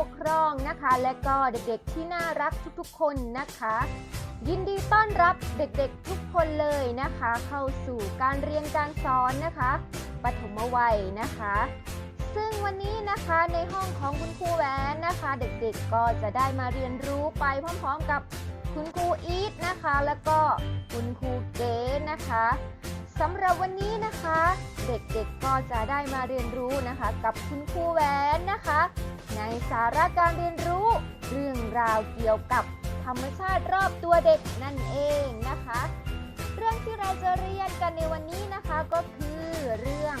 ปกครองนะคะ และก็เด็กๆที่น่ารักทุกๆ คนนะคะ ยินดีต้อนรับเด็กๆทุกคนเลยนะคะ เข้าสู่การเรียนการสอนนะคะปฐมวัยนะคะ ซึ่งวันนี้นะคะในห้องของคุณครูแหวนนะคะ เด็กๆก็จะได้มาเรียนรู้ไปพร้อมๆกับคุณครูอีทนะคะ แล้วก็คุณครูเก๋นะคะ สำหรับวันนี้นะคะ เด็กๆก็จะได้มาเรียนรู้นะคะ กับคุณครูแหวนนะคะ ในสาระการเรียนรู้ เรื่องราวเกี่ยวกับธรรมชาติรอบตัวเด็กนั่นเองนะคะ เรื่องที่เราจะเรียนกันในวันนี้นะคะก็คือเรื่อง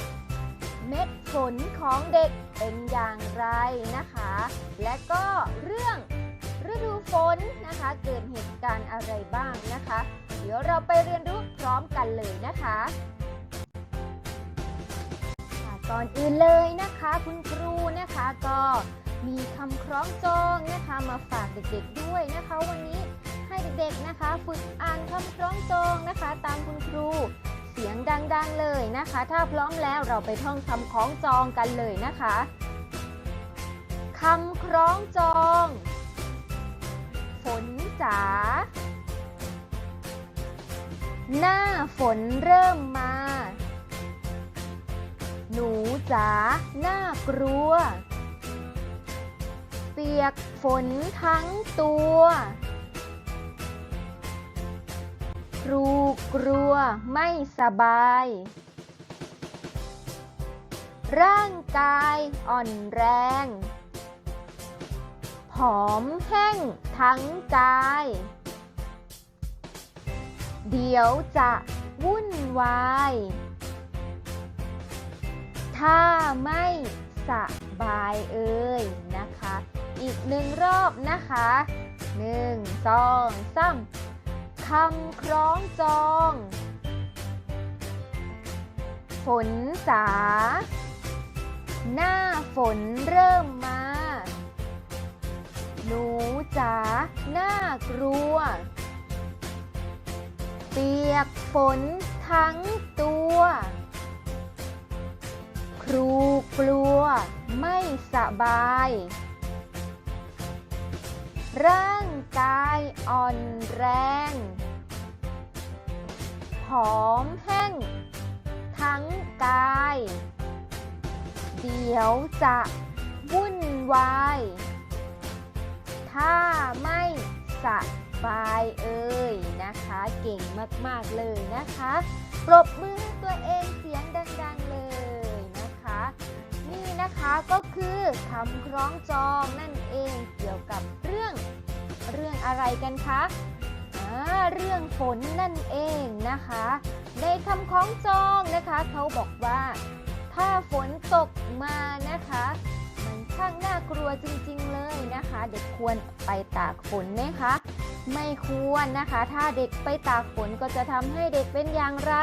เม็ดฝนของเด็กเป็นอย่างไรนะคะ และก็เรื่องฤดูฝนนะคะ เกิดเหตุการณ์อะไรบ้างนะคะ เดี๋ยวเราไปเรียนรู้ พร้อมกันเลยนะคะก่อนอื่นเลยนะคะ คุณครูนะคะก็มีคำคล้องจองนะคะมาฝากเด็กๆด้วยนะคะ วันนี้ให้เด็กๆนะคะ ฝึกอ่านคำคล้องจองนะคะ ตามคุณครูเสียงดังๆเลยนะคะ ถ้าพร้อมแล้วเราไปท่องคำคล้องจองกันเลยนะคะคำคล้องจอง ฝนจ๋า หน้าฝนเริ่มมา หนูจ๋าน่ากลัว เปียกฝนทั้งตัว ครูกลัวไม่สบาย ร่างกายอ่อนแรง ผอมแห้งทั้งกาย เดี๋ยวจะวุ่นวาย ถ้าไม่สบายเอ่ยนะคะ อีกหนึ่งรอบนะคะหนึ่งสองสามคำคล้องจองฝนสา หน้าฝนเริ่มมา หนูจ๋าน่ากลัว เปียกฝนทั้งตัว ครูกลัวไม่สบาย ร่างกายอ่อนแรง ผอมแห้ง ทั้งกาย เดี๋ยวจะวุ่นวาย ถ้าไม่สะ บายเอ่ยนะคะ เก่งมากๆเลยนะคะ ปรบมือให้ตัวเองเสียงดังๆเลยนะคะ นี่นะคะก็คือคำคล้องจองนั่นเองเกี่ยวกับเรื่องเรื่องอะไรกันคะเรื่องฝนนั่นเองนะคะ ในคำคล้องจองนะคะเขาบอกว่า ถ้าฝนตกมานะคะ มันช่างน่ากลัวจริงๆเลยนะคะ เด็กควรไปตากฝนไหมคะ ไม่ควรนะคะ ถ้าเด็กไปตากฝนก็จะทำให้เด็กเป็นอย่างไร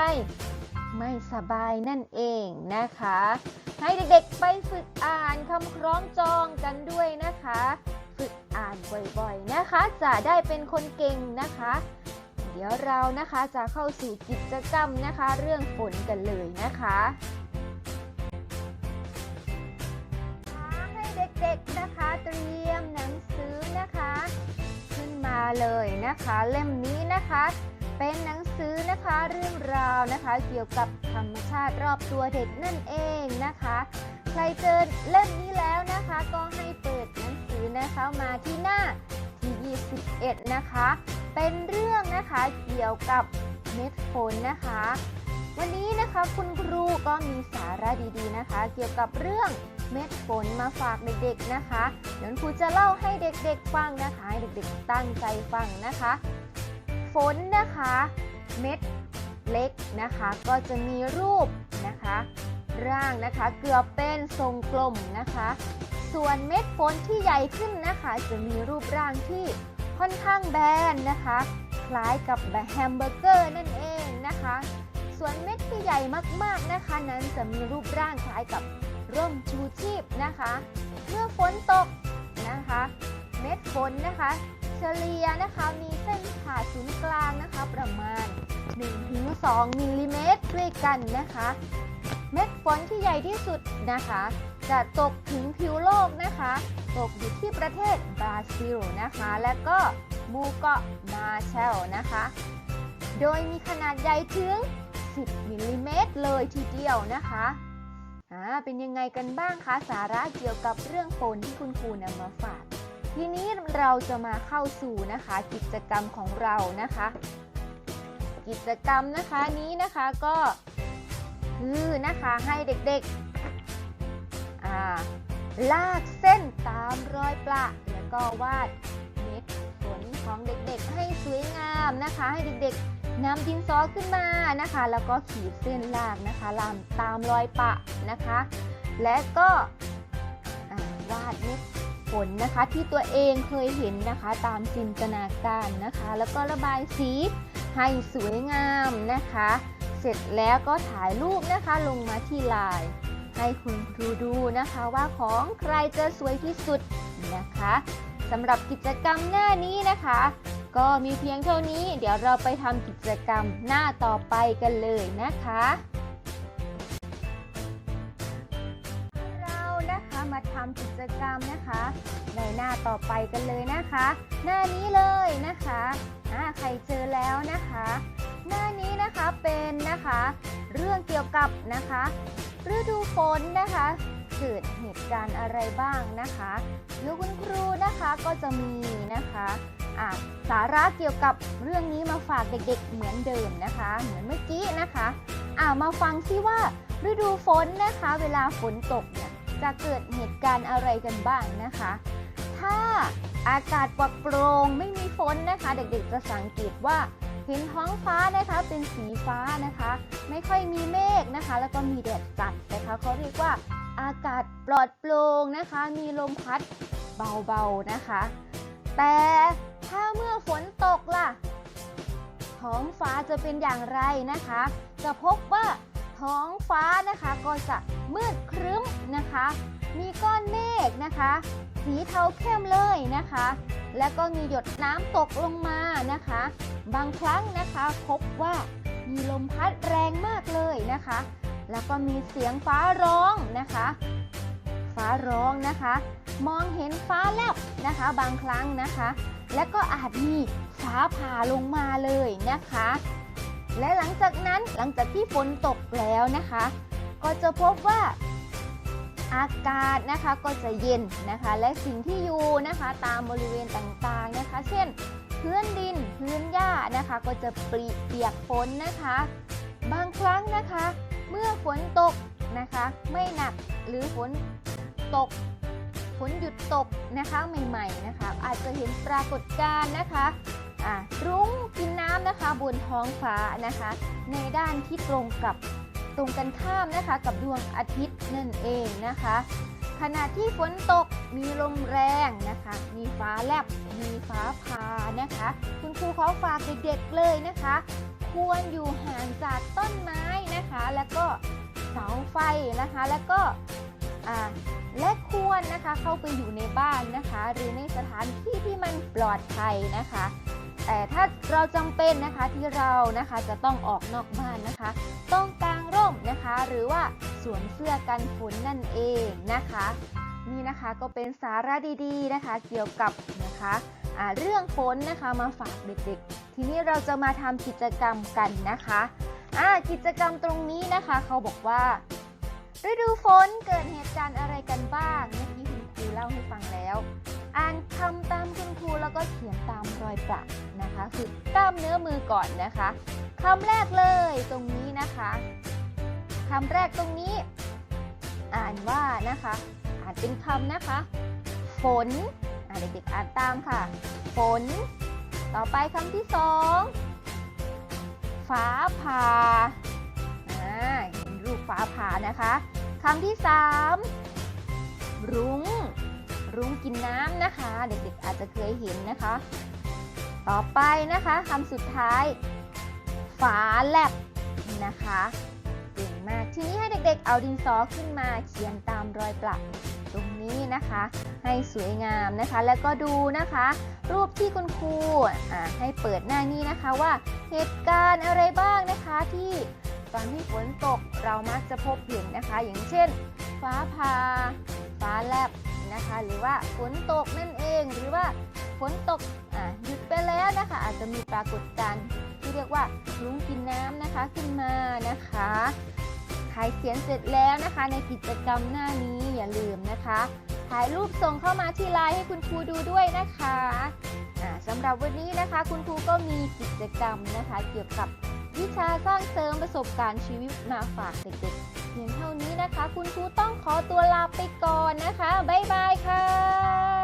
ไม่สบายนั่นเองนะคะ ให้เด็กๆไปฝึกอ่านคำคล้องจองกันด้วยนะคะ ฝึกอ่านบ่อยๆนะคะ จะได้เป็นคนเก่งนะคะ เดี๋ยวเรานะคะจะเข้าสู่กิจกรรมนะคะ เรื่องฝนกันเลยนะคะ นะคะ เล่มนี้นะคะ เป็นหนังสือนะคะเรื่องราวนะคะ เกี่ยวกับธรรมชาติรอบตัวเด็กนั่นเองนะคะ ใครเจอเล่มนี้แล้วนะคะ ก็ให้เปิดหนังสือนะคะมาที่หน้าที่ 21 นะคะ เป็นเรื่องนะคะเกี่ยวกับเม็ดฝนนะคะ วันนี้นะคะคุณครูก็มีสาระดีๆนะคะ เกี่ยวกับเรื่อง เม็ดฝนมาฝากเด็กๆนะคะเดี๋ยวครูจะเล่าให้เด็กๆฟังนะคะให้เด็กๆตั้งใจฟังนะคะ ฝนนะคะ เม็ดเล็กนะคะ ก็จะมีรูปนะคะ ร่างนะคะเกือบเป็นทรงกลมนะคะ ส่วนเม็ดฝนที่ใหญ่ขึ้นนะคะ จะมีรูปร่างที่ค่อนข้างแบนนะคะ คล้ายกับแฮมเบอร์เกอร์นั่นเองนะคะ ส่วนเม็ดที่ใหญ่มากๆนะคะ นั้นจะมีรูปร่างคล้ายกับ ร่มชูชีพนะคะ เมื่อฝนตกนะคะ เม็ดฝนนะคะ เฉลี่ยนะคะมีเส้นผ่าศูนย์กลางนะคะประมาณ 1-2มิลลิเมตรด้วยกันนะคะ เม็ดฝนที่ใหญ่ที่สุดนะคะ จะตกถึงผิวโลกนะคะ ตกอยู่ที่ประเทศบราซิลนะคะ และก็มูเกาะมาแชลนะคะ โดยมีขนาดใหญ่ถึง 10มิลลิเมตรเลยทีเดียวนะคะ อ่าเป็นยังไงกันบ้างคะสาระเกี่ยวกับเรื่องฝนที่คุณครูนำมาฝาก ทีนี้เราจะมาเข้าสู่นะคะ กิจกรรมของเรานะคะ กิจกรรมนะคะนี้นะคะก็คือนะคะให้เด็กๆอ่าลากเส้นตามรอยประแล้วก็วาดเม็ดฝนของเด็กๆ ให้สวยงามนะคะ ให้เด็กๆ นำดินสอขึ้นมานะคะ แล้วก็ขีดเส้นลากนะคะลามตามรอยปะนะคะ และก็วาดเม็ดฝนนะคะที่ตัวเองเคยเห็นนะคะตามจินตนาการนะคะ แล้วก็ระบายสีให้สวยงามนะคะ เสร็จแล้วก็ถ่ายรูปนะคะลงมาที่ไลน์ให้คุณครูดูนะคะว่าของใครจะสวยที่สุดนะคะสำหรับกิจกรรมหน้านี้นะคะ ก็มีเพียงเท่านี้ เดี๋ยวเราไปทำกิจกรรมหน้าต่อไปกันเลยนะคะ เรานะคะมาทำกิจกรรมนะคะ ในหน้าต่อไปกันเลยนะคะ หน้านี้เลยนะคะอ่าใครเจอแล้วนะคะ หน้านี้นะคะเป็นนะคะ เรื่องเกี่ยวกับนะคะฤดูฝนนะคะเกิดเหตุการณ์อะไรบ้างนะคะเดี๋ยวคุณครูนะคะก็จะมีนะคะ สาระเกี่ยวกับเรื่องนี้มาฝากเด็กๆเหมือนเดิมนะคะ เหมือนเมื่อกี้นะคะอ่ามาฟังซิว่าฤดูฝนนะคะ เวลาฝนตกเนี่ยจะเกิดเหตุการณ์อะไรกันบ้างนะคะ ถ้าอากาศปลอดโปร่งไม่มีฝนนะคะ เด็กๆจะสังเกตว่าเห็นท้องฟ้านะคะเป็นสีฟ้านะคะ ไม่ค่อยมีเมฆนะคะ แล้วก็มีแดดจัดนะคะเขาเรียกว่าอากาศปลอดโปร่งนะคะ มีลมพัดเบาๆนะคะ แต่ ถ้าเมื่อฝนตกล่ะ ท้องฟ้าจะเป็นอย่างไรนะคะ จะพบว่าท้องฟ้านะคะก็จะมืดครึ้มนะคะ มีก้อนเมฆนะคะ สีเทาเข้มเลยนะคะ แล้วก็มีหยดน้ำตกลงมานะคะ บางครั้งนะคะพบว่ามีลมพัดแรงมากเลยนะคะ แล้วก็มีเสียงฟ้าร้องนะคะ ฟ้าร้องนะคะ มองเห็นฟ้าแลบนะคะ บางครั้งนะคะ และก็อาจมีฟ้าผ่าลงมาเลยนะคะ และหลังจากนั้นหลังจากที่ฝนตกแล้วนะคะ ก็จะพบว่าอากาศนะคะก็จะเย็นนะคะ และสิ่งที่อยู่นะคะตามบริเวณต่างๆนะคะ เช่นพื้นดินพื้นหญ้านะคะ ก็จะปริเปียกฝนนะคะ บางครั้งนะคะ เมื่อฝนตกนะคะ ไม่หนักหรือฝนตก ฝนหยุดตกนะคะใหม่ๆนะคะ อาจจะเห็นปรากฏการณ์นะคะรุ้งกินน้ำนะคะบนท้องฟ้านะคะ ในด้านที่ตรงกับตรงกันข้ามนะคะ กับดวงอาทิตย์นั่นเองนะคะ ขณะที่ฝนตกมีลมแรงนะคะ มีฟ้าแลบมีฟ้าผ่านะคะ คุณครูเขอฝากเด็กๆเลยนะคะ ควรอยู่ห่างจากต้นไม้นะคะ แล้วก็เสาไฟนะคะแล้วก็ อ่าและควรนะคะเข้าไปอยู่ในบ้านนะคะ หรือในสถานที่ที่มันปลอดภัยนะคะ แต่ถ้าเราจำเป็นนะคะที่เรานะคะจะต้องออกนอกบ้านนะคะ ต้องกางร่มนะคะ หรือว่าสวมเสื้อกันฝนนั่นเองนะคะ นี่นะคะก็เป็นสาระดีๆนะคะ เกี่ยวกับนะคะเรื่องฝนนะคะมาฝากเด็กๆ ทีนี้เราจะมาทำกิจกรรมกันนะคะอ่ากิจกรรมตรงนี้นะคะเขาบอกว่า ฤดูฝนเกิดเหตุการณ์อะไรกันบ้างเมื่อกี้คุณครูเล่าให้ฟังแล้ว อ่านคำตามคุณครูแล้วก็เขียนตามรอยประนะคะ คือกล้ามเนื้อมือก่อนนะคะคำแรกเลยตรงนี้นะคะคำแรกตรงนี้ อ่านว่านะคะ อ่านเป็นคำนะคะ ฝนอ่าเด็กๆอ่านตามค่ะ ฝน ต่อไปคำที่สองฟ้าผ่า ฟ้าผ่านะคะคำที่สามรุ้ง รุ้งกินน้ำนะคะ เด็กๆอาจจะเคยเห็นนะคะ ต่อไปนะคะคำสุดท้ายฝาแลบนะคะเก่งมากทีนี้ให้เด็กๆ เอาดินสอขึ้นมาเขียนตามรอยประตรงนี้นะคะ ให้สวยงามนะคะ แล้วก็ดูนะคะ รูปที่คุณครูให้เปิดหน้านี้นะคะว่าเหตุการณ์อะไรบ้างนะคะที่ ตอนที่ฝนตกเรามักจะพบเห็นนะคะ อย่างเช่น ฟ้าผ่าฟ้าแลบนะคะ หรือว่าฝนตกนั่นเอง หรือว่าฝนตกหยุดไปแล้วนะคะ อาจจะมีปรากฏการณ์ที่เรียกว่าลุงกินน้ำนะคะขึ้นมานะคะใครเขียนเสร็จแล้วนะคะ ในกิจกรรมหน้านี้อย่าลืมนะคะถ่ายรูปส่งเข้ามาที่ไลน์ให้คุณครูดูด้วยนะคะสำหรับวันนี้นะคะ คุณครูก็มีกิจกรรมนะคะ เกี่ยวกับ วิชาสร้างเสริมประสบการณ์ชีวิตมาฝากเด็กๆเพียงเท่านี้นะคะ คุณครูต้องขอตัวลาไปก่อนนะคะ บ๊ายบายค่ะ